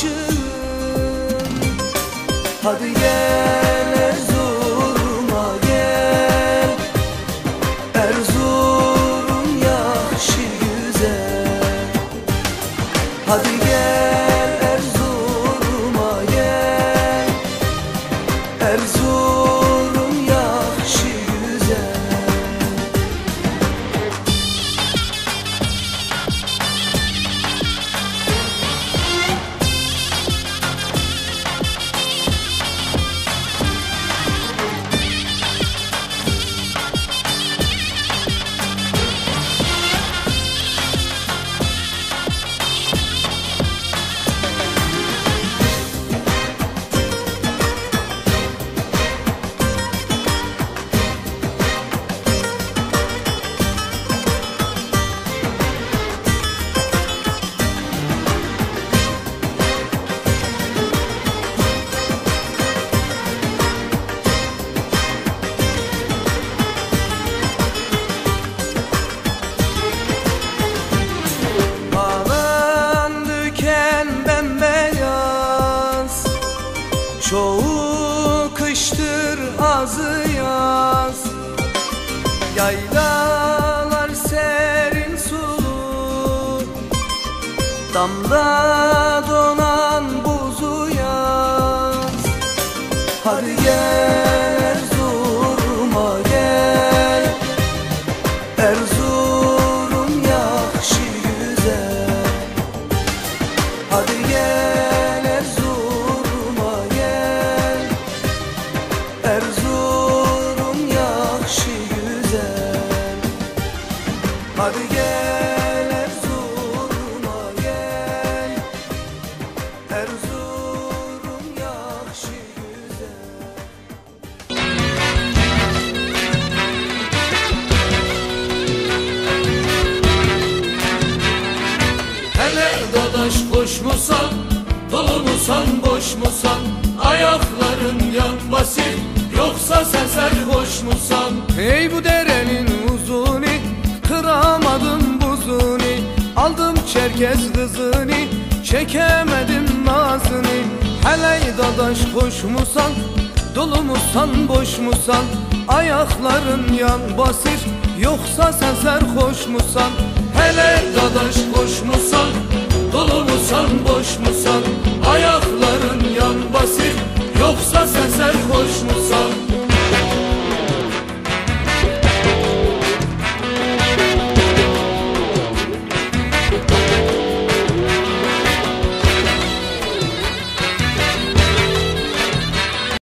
aşığın Hadi gel Erzurum'a gel. Erzurum yaşı güzel. Hadi gel Çoğu kıştır azı yaz. Yaylalar serin sulu Damda donan Hadi gel Erzurum'a gel. Erzurum yaşı güzel. Hele dadaş hoş musan, dolu musan, boş musan Ayakların yan basit, yoksa sen serhoş musan Hey bu derenin uzunu Kıramadım buzunu Aldım çerkez kızını Çekemedim nazını. Hele dadaş hoş musan Dolu musan boş musan Ayakların yan basır Yoksa sen serhoş musan Hele dadaş hoş musan, dolu musan, boş musan Ayakların yan basit, yoksa sen serhoş